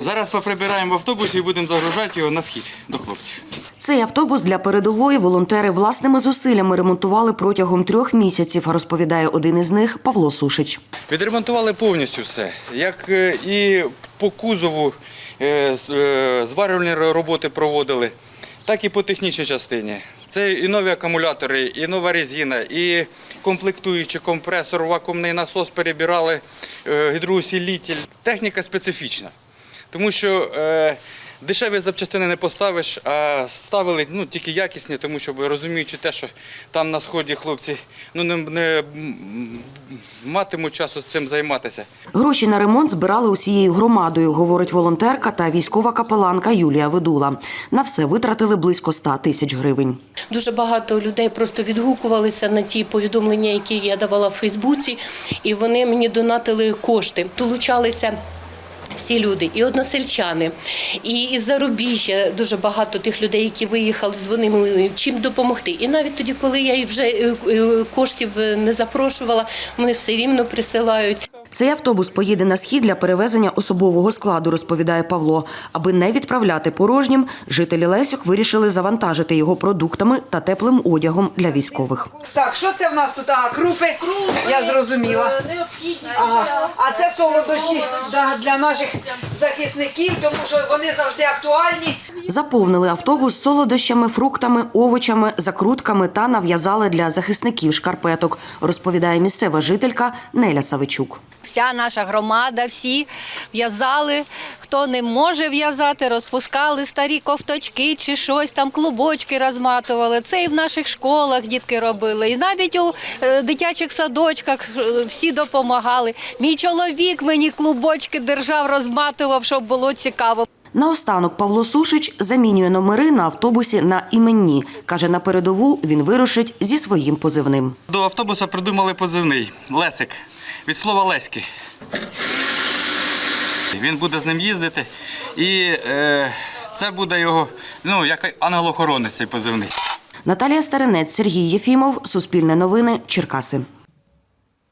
Зараз поприбираємо в автобусі і будемо загружати його на схід до хлопців. Цей автобус для передової волонтери власними зусиллями ремонтували протягом трьох місяців, розповідає один із них Павло Сушич. Відремонтували повністю все. Як е, і по кузову е, е, зварювальні роботи проводили, так і по технічній частині. Це і нові акумулятори, і нова резина, і комплектуючий компресор, вакуумний насос перебирали, гідроусилитель. Техніка специфічна, тому що е, дешеві запчастини не поставиш, а ставили ну, тільки якісні, тому що розуміючи те, що там на сході хлопці ну, не, не матимуть часу цим займатися. Гроші на ремонт збирали усією громадою, говорить волонтерка та військова капеланка Юлія Ведула. На все витратили близько 100 тисяч гривень. Дуже багато людей просто відгукувалися на ті повідомлення, які я давала в Фейсбуці, і вони мені донатили кошти. Долучалися. Всі люди, і односельчани, і із зарубіжжя дуже багато тих людей, які виїхали, дзвонили чим допомогти. І навіть тоді, коли я вже е, е, коштів е, не запрошувала, вони все рівно присилають. Цей автобус поїде на схід для перевезення особового складу, розповідає Павло. Аби не відправляти порожнім, жителі Лесьок вирішили завантажити його продуктами та теплим одягом для військових. Так, що це в нас тут? А, крупи? Я зрозуміла. Ага. А це солодощі для наших захисників, тому що вони завжди актуальні. Заповнили автобус солодощами, фруктами, овочами, закрутками та нав'язали для захисників шкарпеток, розповідає місцева жителька Неля Савичук. Вся наша громада, всі в'язали. Хто не може в'язати, розпускали старі ковточки чи щось там, клубочки розматували. Це і в наших школах дітки робили. І навіть у е, дитячих садочках е, всі допомагали. Мій чоловік мені клубочки держав, розматував, щоб було цікаво. Наостанок Павло Сушич замінює номери на автобусі на іменні. Каже, на передову він вирушить зі своїм позивним. До автобуса придумали позивний Лесик від слова Леськи. Він буде з ним їздити, і е, це буде його ну, як ангел-охоронець цей позивний. Наталія Старинець, Сергій Єфімов, Суспільне новини, Черкаси.